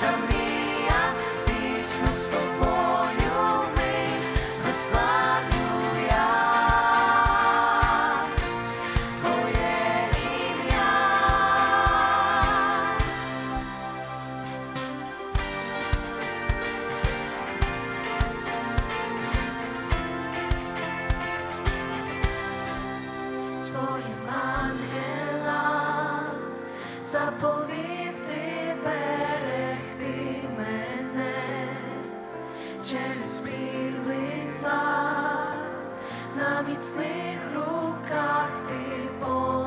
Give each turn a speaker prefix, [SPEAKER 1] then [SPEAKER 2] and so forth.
[SPEAKER 1] найбільша мрія, вічно з тобою ми прославлю я Твоє ім'я. Своїм ангелам заповів Вечір співи слав, на міцних руках ти по.